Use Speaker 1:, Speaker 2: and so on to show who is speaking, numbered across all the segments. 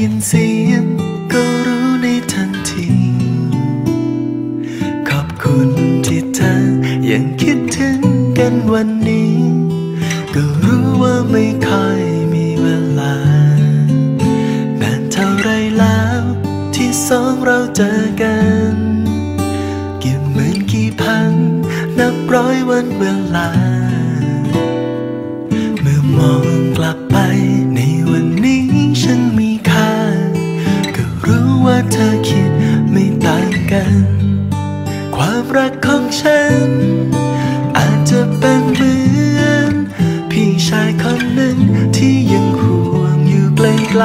Speaker 1: ยินเสียงก็รู้ในทันที ขอบคุณที่เธอยังคิดถึงกันวันนี้ ก็รู้ว่าไม่ค่อยมีเวลานานเท่าไรแล้ว ที่สองเราเจอกันกี่หมื่นกี่พัน นับร้อยวันเวลา เมื่อมอง รักของฉัน อาจจะเป็นเหมือน พี่ชายคนหนึ่งที่ยังห่วงอยู่ไกล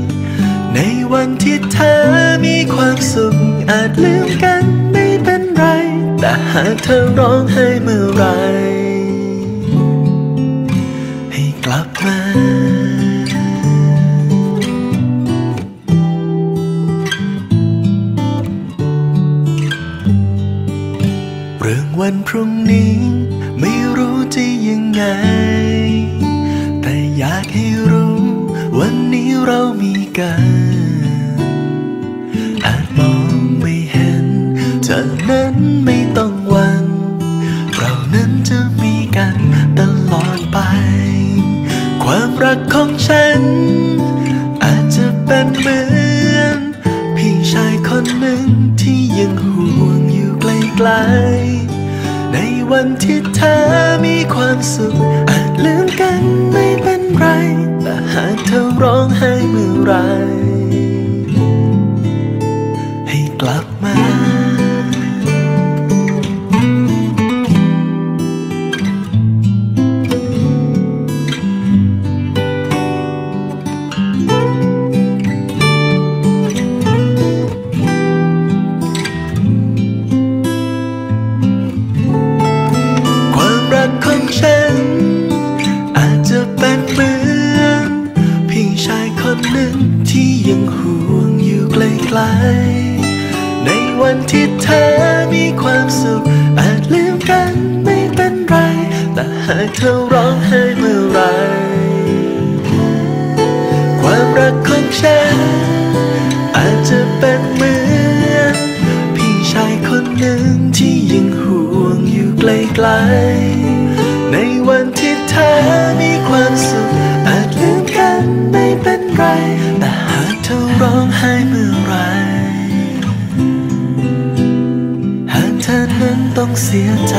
Speaker 1: ๆในวันที่เธอมีความสุขอาจลืมกันไม่เป็นไร แต่หากเธอร้องไห้เมื่อไร วันพรุ่งนี้ ไม่รู้จะยังไง แต่อยากให้รู้ วันนี้เรามีกันอาจมองไม่เห็นเธอนั้นไม่ต้องหวัง เรานั้นจะมีกันตลอดไป ความรักของฉัน วันที่เธอมีความสุข อาจลืมกันไม่เป็นไร แต่หากเธอร้องไห้เมื่อไร ที่เธอมีความสุข อาจลืมกันไม่เป็นไร แต่หากเธอร้องไห้เมื่อไร ความรักของฉัน อาจจะเป็นเหมือนพี่ชายคนหนึ่งที่ยังห่วงอยู่ไกลๆ ในวันที่เธอมี ต้องเสียใจ